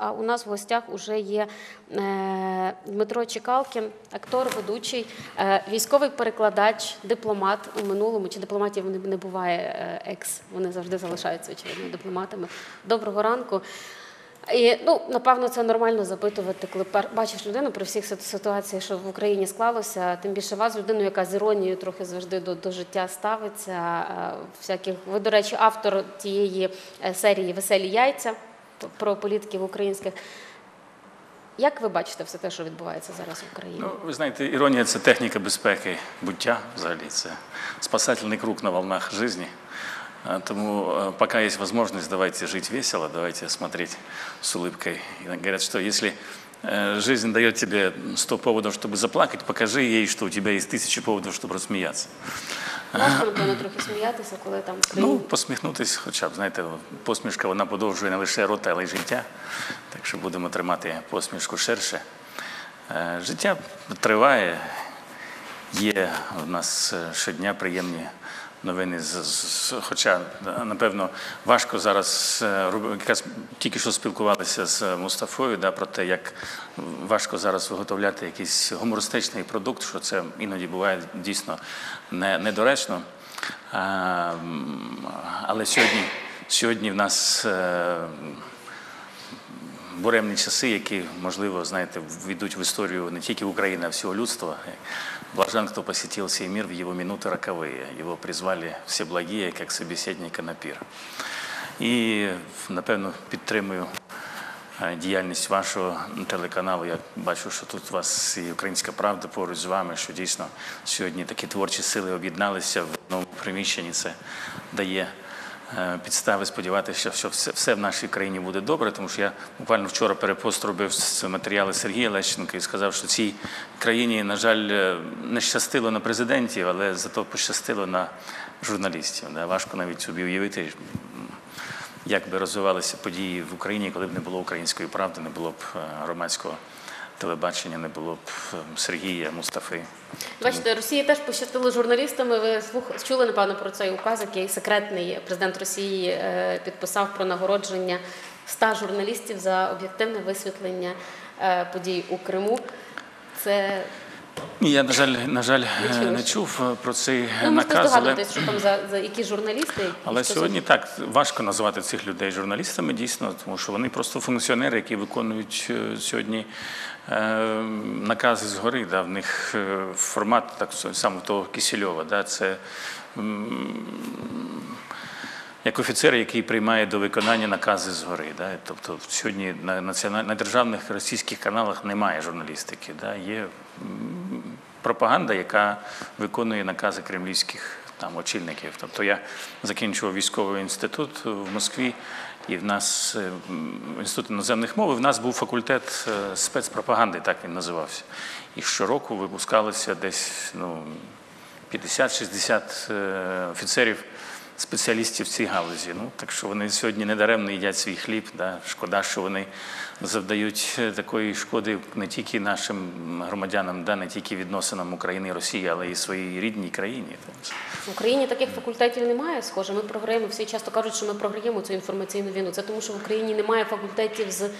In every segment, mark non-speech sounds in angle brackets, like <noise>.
А у нас в гостях вже є е, Дмитро Чекалкін, актор, ведучий, е, військовий перекладач, дипломат у минулому. Чи дипломатів не, буває е, екс? Вони завжди залишаються очевидно дипломатами. Доброго ранку. І ну напевно це нормально запитувати, коли бачиш людину при всіх ситуаціях, що в Україні склалося. Тим більше вас, людину, яка з іронією трохи завжди до, до життя ставиться. Всяких ви, до речі, автор тієї серії Веселі яйця про політиків українських. Як ви бачите все те, що відбувається зараз в Україні? Ну, ви знаєте, іронія це техніка безпеки буття взагалі. Це спасательний круг на волнах жизни. А, Тому э, пока есть возможность, давайте жить весело, давайте смотреть с улыбкой. И говорят, что если э, жизнь дает тебе 100 поводов, чтобы заплакать, покажи ей, что у тебя есть тысячи поводов, чтобы рассмеяться. Важко, напевно, трохи сміятися, коли там в Ну, країні. посміхнутись, хоча б, знаєте, посмішка вона подовжує не лише рота, але й життя. Так що будемо тримати посмішку ширше. Е, Життя триває. Є у нас е, щодня приємні новини. з- Хоча, е, напевно, важко зараз е, якраз тільки що спілкувалися з Мустафою да, про те, як важко зараз виготовляти якийсь гумористичний продукт, що це іноді буває дійсно не- недоречно. А, Але сьогодні, сьогодні в нас е, буремні часи, які, можливо, знаєте, війдуть в історію не тільки України, а всього людства. Блажен, кто посетил сей мир в его минуты роковые. Его призвали все благие, как собеседника на пир. І, напевно, підтримую діяльність вашого телеканалу. Я бачу, що тут у вас і Українська правда поруч з вами, що дійсно сьогодні такі творчі сили об'єдналися в одному приміщенні. Це дає підстави сподіватися, що все, все в нашій країні буде добре, тому що я буквально вчора перепост робив матеріали Сергія Лещенка і сказав, що цій країні, на жаль, е, не щастило на президентів, але зато пощастило на журналістів. Важко навіть собі уявити, як би розвивалися події в Україні, коли б не було української правди, не було б е, громадського телебачення, не було б е, Сергія Мустафи. Бачите, Росії теж пощастило журналістами. Ви слух чули напевно про цей указ, який секретний президент Росії е, підписав про нагородження 100 журналістів за об'єктивне висвітлення е, подій у Криму. Це Ні, я на жаль, на жаль, е, не чув е, про цей ну, наказ, але, що там за, за які журналісти. але що сьогодні так важко назвати цих людей журналістами, дійсно, тому що вони просто функціонери, які виконують е, сьогодні е, накази згори. Да, в них формат так само того Кисельова. Да, це як офіцер, який приймає до виконання накази згори. Да? Тобто сьогодні на, національ... на державних російських каналах немає журналістики. Да? Є пропаганда, яка виконує накази кремлівських там, очільників. Тобто я закінчував військовий інститут в Москві, і в нас е, інститут іноземних мов, і в нас був факультет е, спецпропаганди, так він називався. І щороку випускалося десь ну, 50-60 е, офіцерів спеціалістів в цій галузі. Ну так що вони сьогодні недаремно їдять свій хліб. Да? Шкода, що вони завдають е, такої шкоди не тільки нашим громадянам, да? не тільки відносинам України і Росії, але й своїй рідній країні. В Україні таких факультетів немає. Схоже, ми програємо. Всі часто кажуть, що ми програємо цю інформаційну війну. Це тому, що в Україні немає факультетів з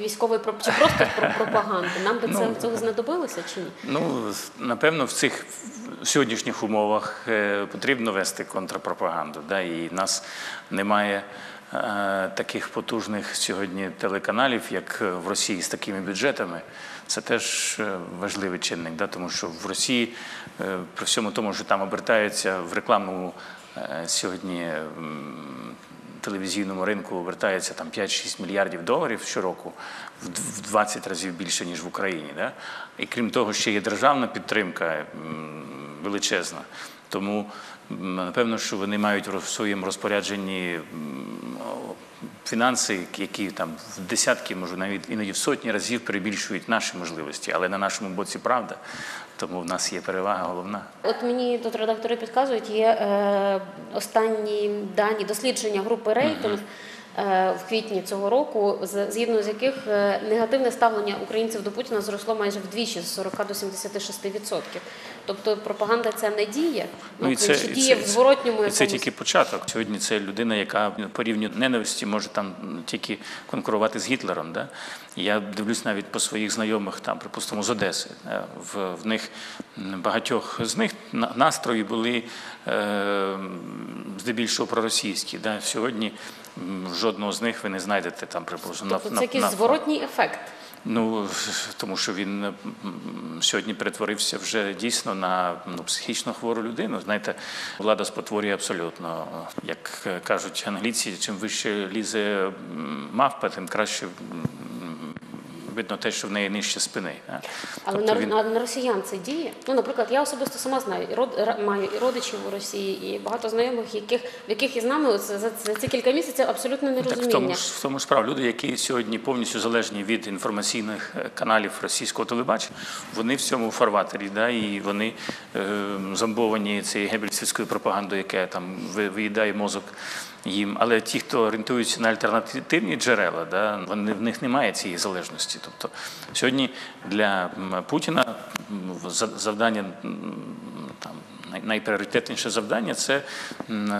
військової чи просто про пропаганди. Нам би це Ну, цього знадобилося чи ні? Ну, напевно, в цих сьогоднішніх умовах е, потрібно вести контрпропаганду. Да? І нас немає е, таких потужних сьогодні телеканалів, як в Росії з такими бюджетами. Це теж е, важливий чинник, да? тому що в Росії, е, при всьому тому, що там обертаються в рекламному е, сьогодні. телевізійному ринку обертається там 5-6 мільярдів доларів щороку, в 20 разів більше, ніж в Україні. Да? І крім того, ще є державна підтримка величезна. Тому напевно, що вони мають в своєму розпорядженні фінанси, які там в десятки, може навіть іноді в сотні разів перебільшують наші можливості, але на нашому боці правда. Тому в нас є перевага головна. От мені тут редактори підказують, є е, останні дані дослідження групи рейтинг. е, в квітні цього року, згідно з яких е, негативне ставлення українців до Путіна зросло майже вдвічі з 40 до 76 відсотків. Тобто пропаганда ця не діє, ну, чи діє в зворотньому і це тільки початок. Сьогодні це людина, яка по рівню ненависті може там тільки конкурувати з Гітлером. Да? Я дивлюсь навіть по своїх знайомих, там, припустимо, з Одеси. В, в них багатьох з них на- настрої були е, здебільшого проросійські. Да? Сьогодні жодного з них ви не знайдете там, приблизно тобто на, це якийсь на, зворотній ефект. Ну тому що він сьогодні перетворився вже дійсно на ну, психічно хвору людину. Знаєте, влада спотворює абсолютно. Як кажуть англійці, чим вище лізе мавпа, тим краще видно те, що в неї нижче спини. Але Тобто на, він- на, на росіян це діє. Ну, наприклад, я особисто сама знаю, род, маю і родичів у Росії, і багато знайомих, яких, в яких із нами за, за, ці кілька місяців абсолютно Так в тому ж в тому справа. Люди, які сьогодні повністю залежні від інформаційних е, каналів російського телебачення, вони в цьому фарватері, да, і вони е, зомбовані цією гебельсівською пропагандою, яка там ви- виїдає мозок їм. Але ті, хто орієнтуються на альтернативні джерела, да, вони в них немає цієї залежності. Тобто сьогодні для Путіна за- завдання там найпріоритетніше завдання це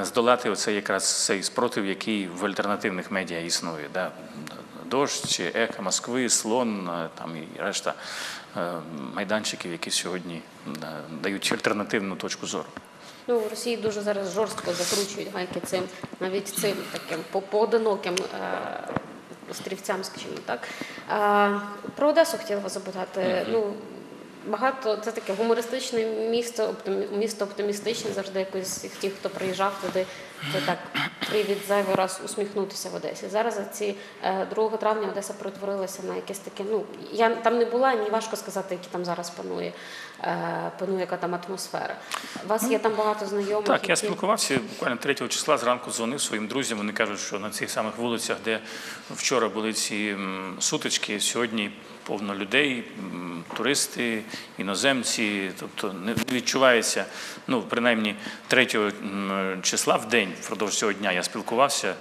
здолати оцей якраз цей спротив, який в альтернативних медіа існує. Да? Дощ, Ехо Москви, Слон е, там і решта е, майданчиків, які сьогодні дають альтернативну точку зору. Ну, в Росії дуже зараз жорстко закручують гайки цим, навіть цим таким поодиноким е, острівцям, скажімо так. Е, про Одесу хотіла вас запитати. Ну, багато це таке гумористичне місто, місто оптимістичне, завжди якось ті, хто приїжджав туди, то так привід зайвий раз усміхнутися в Одесі. Зараз за ці е, 2 травня Одеса перетворилася на якесь таке. Ну я там не була, мені важко сказати, які там зараз панує, е, панує яка там атмосфера. У вас є там багато знайомих. Так, я спілкувався буквально 3 числа зранку дзвонив своїм друзям. Вони кажуть, що на цих самих вулицях, де вчора були ці сутички, сьогодні повно людей, туристи, іноземці. Тобто не відчувається, ну принаймні 3 числа в день, впродовж цього дня я спілкувався,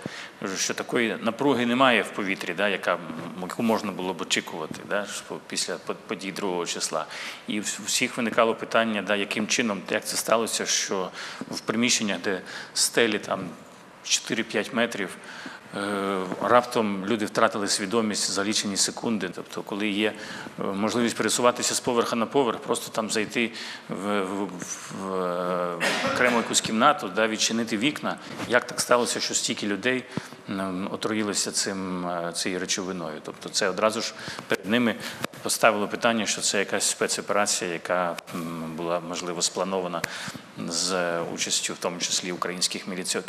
що такої напруги немає в повітрі, да, яка яку можна було б очікувати, да, після по- подій 2 числа. І всіх виникало питання, да, яким чином, як це сталося, що в приміщеннях, де стелі там 4-5 метрів. е, Раптом люди втратили свідомість за лічені секунди. Тобто, коли є е, можливість пересуватися з поверха на поверх, просто там зайти в, в, в, окрему якусь кімнату, да, відчинити вікна. Як так сталося, що стільки людей отруїлися цим е, цією речовиною? Тобто, це одразу ж перед ними поставило питання, що це якась спецоперація, яка була можливо спланована з участю, в тому числі українських міліці...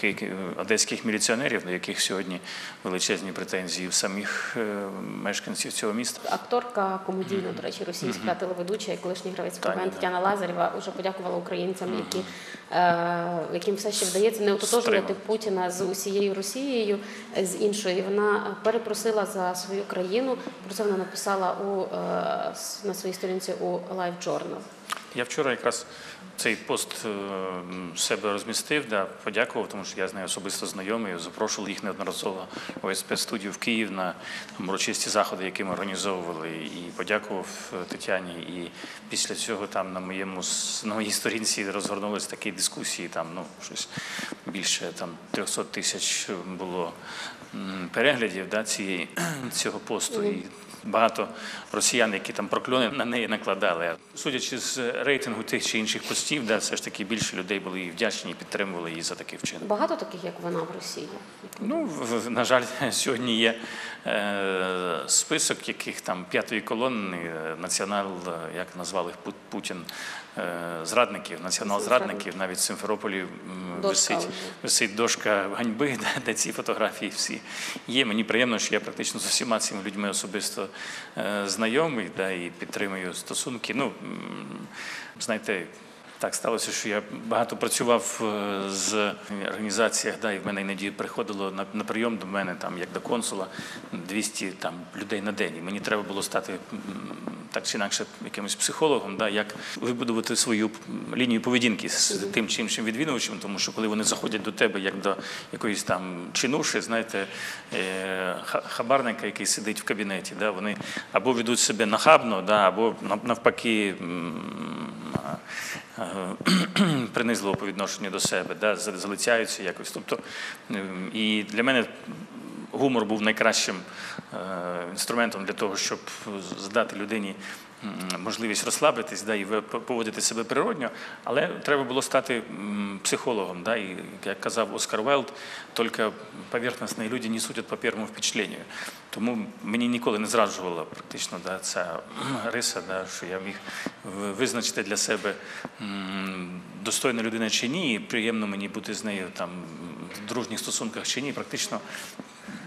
одеських міліціонерів, до яких сьогодні величезні претензії в самих е, мешканців цього міста. Акторка комедійна, до речі, російська телеведуча і колишній гравець Таня, Тетяна Лазарєва вже подякувала українцям, які, е, яким все ще вдається не ототожнювати Путіна з усією Росією, е, з іншою. Вона перепросила за свою країну. Про це вона написала у, на своїй сторінці у Live Journal. Я вчора якраз цей пост е, себе розмістив, да, подякував, тому що я з нею особисто знайомий, запрошував їх неодноразово в ОСП студію в Київ на урочисті заходи, які ми організовували, і подякував е, Тетяні. І після цього там на моєму на моїй сторінці розгорнулись такі дискусії. Там ну щось більше там 300 тисяч було переглядів да, цієї <clears throat> цього посту. І багато росіян, які там прокльони на неї накладали. Судячи з рейтингу тих чи інших постів, да, все ж таки більше людей були і вдячні і підтримували її за такий вчинок. Багато таких, як вона в Росії. Ну, на жаль, <laughs> сьогодні є е, список, яких там п'ятої колони е, націонал, е, як назвав їх Путін, зрадників, націонал-зрадників, навіть в Симферополі Дошка висить, висить дошка ганьби, <laughs> де, де ці фотографії всі є. Мені приємно, що я практично з усіма цими людьми особисто е, знайомий да, і підтримую стосунки. Ну, знаєте, так сталося, що я багато працював е, з організаціях, да, і в мене іноді приходило на, на прийом до мене, там, як до консула, 200 там, людей на день. І мені треба було стати так чи інакше якимось психологом, да, як вибудувати свою лінію поведінки з тим чи іншим відвідувачем, тому що коли вони заходять до тебе як до якоїсь там чинуші, знаєте, е, хабарника, який сидить в кабінеті, да, вони або ведуть себе нахабно, да, або навпаки. <clears throat> принизливо по відношенню до себе, да, залицяються якось. Тобто, ем, і для мене гумор був найкращим е, інструментом для того, щоб здати людині можливість розслабитись да, і поводити себе природньо, але треба було стати психологом. Да, і, як казав Оскар Вайлд, тільки поверхностні люди несуть от по першому впечатленню. Тому мені ніколи не зраджувала практично да, ця риса, да, що я міг визначити для себе достойна людина чи ні, і приємно мені бути з нею там в дружніх стосунках чи ні. Практично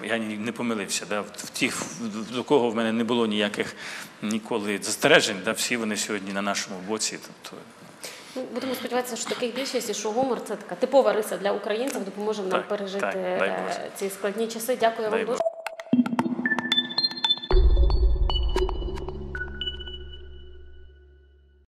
я не помилився. Да? В тих, до кого в мене не було ніяких ніколи застережень, да? всі вони сьогодні на нашому боці. Тобто, Ну, будемо сподіватися, що таких більшість і що гумор це така типова риса для українців, допоможе нам Так, пережити так, е, ці складні часи. Дякую вам дуже.